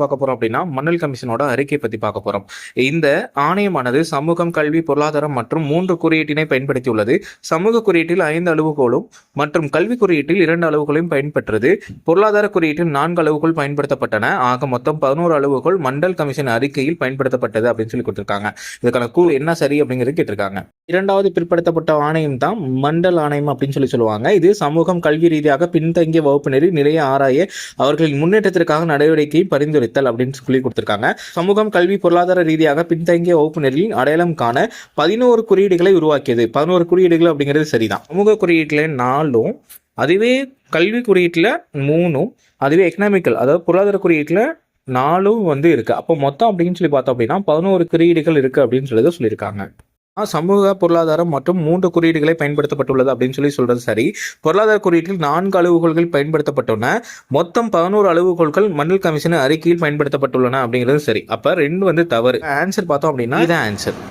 பார்க்க போறோம் அப்படின்னா மண்டல் கமிஷனோட அறிக்கை பத்தி பார்க்க போறோம். இந்த ஆணையமானது சமூகம் கல்வி பொருளாதாரம் மற்றும் மூன்று குறியீட்டினை பயன்படுத்தியுள்ளது. சமூக குறியீட்டில் ஐந்து அளவுகோலும் மற்றும் கல்வி குறியீட்டில் இரண்டு அளவுகளையும் பயன்பெற்றது. பொருளாதார குறியீட்டில் நான்கு அளவுகள் பயன்படுத்தப்பட்டன. ஆக மொத்தம் பதினோரு அளவுகள் மண்டல் கமிஷன் அறிக்கையில் பயன்படுத்தப்பட்டது அப்படின்னு சொல்லி கொடுத்திருக்காங்க. இதுக்கான கூ என்ன சரி அப்படிங்கிறது கேட்டிருக்காங்க. இரண்டாவது பிற்படுத்தப்பட்ட ஆணையம் தான் மண்டல் ஆணையம் அப்படின்னு சொல்லி சொல்லுவாங்க. இது சமூகம் கல்வி ரீதியாக பின்தங்கிய வகுப்பினரை நிறைய ஆராய அவர்களின் முன்னேற்றத்திற்காக நடவடிக்கையை பரிந்துரைத்தல் அப்படின்னு சொல்லி கொடுத்திருக்காங்க. சமூகம் கல்வி பொருளாதார ரீதியாக பின்தங்கிய வகுப்பினரின் அடையாளம் காண பதினோரு குறியீடுகளை உருவாக்கியது. பதினோரு குறியீடுகள் அப்படிங்கிறது சரிதான். சமூக குறியீட்டில் நாலும் அதுவே கல்வி குறியீட்டில் மூணும் அதுவே எக்கனாமிக்கல் அதாவது பொருளாதார குறியீட்டில் நாலும் வந்து இருக்கு. அப்போ மொத்தம் அப்படின்னு சொல்லி பார்த்தோம் அப்படின்னா பதினோரு குறியீடுகள் இருக்கு அப்படின்னு சொல்லி சொல்லியிருக்காங்க. சமூக பொருளாதாரம் மற்றும் மூன்று குறியீடுகளை பயன்படுத்தப்பட்டுள்ளது அப்படின்னு சொல்லி சொல்றது சரி. பொருளாதார குறியீட்டில் நான்கு அளவுகோல்கள் பயன்படுத்தப்பட்டுள்ளன. மொத்தம் பதினோரு அளவுகோல்கள் மண்டல் கமிஷன் அறிக்கையில் பயன்படுத்தப்பட்டுள்ளன அப்படிங்கிறது சரி. அப்ப ரெண்டு வந்து தவறு. ஆன்சர் பார்த்தோம் அப்படின்னா இதான் ஆன்சர்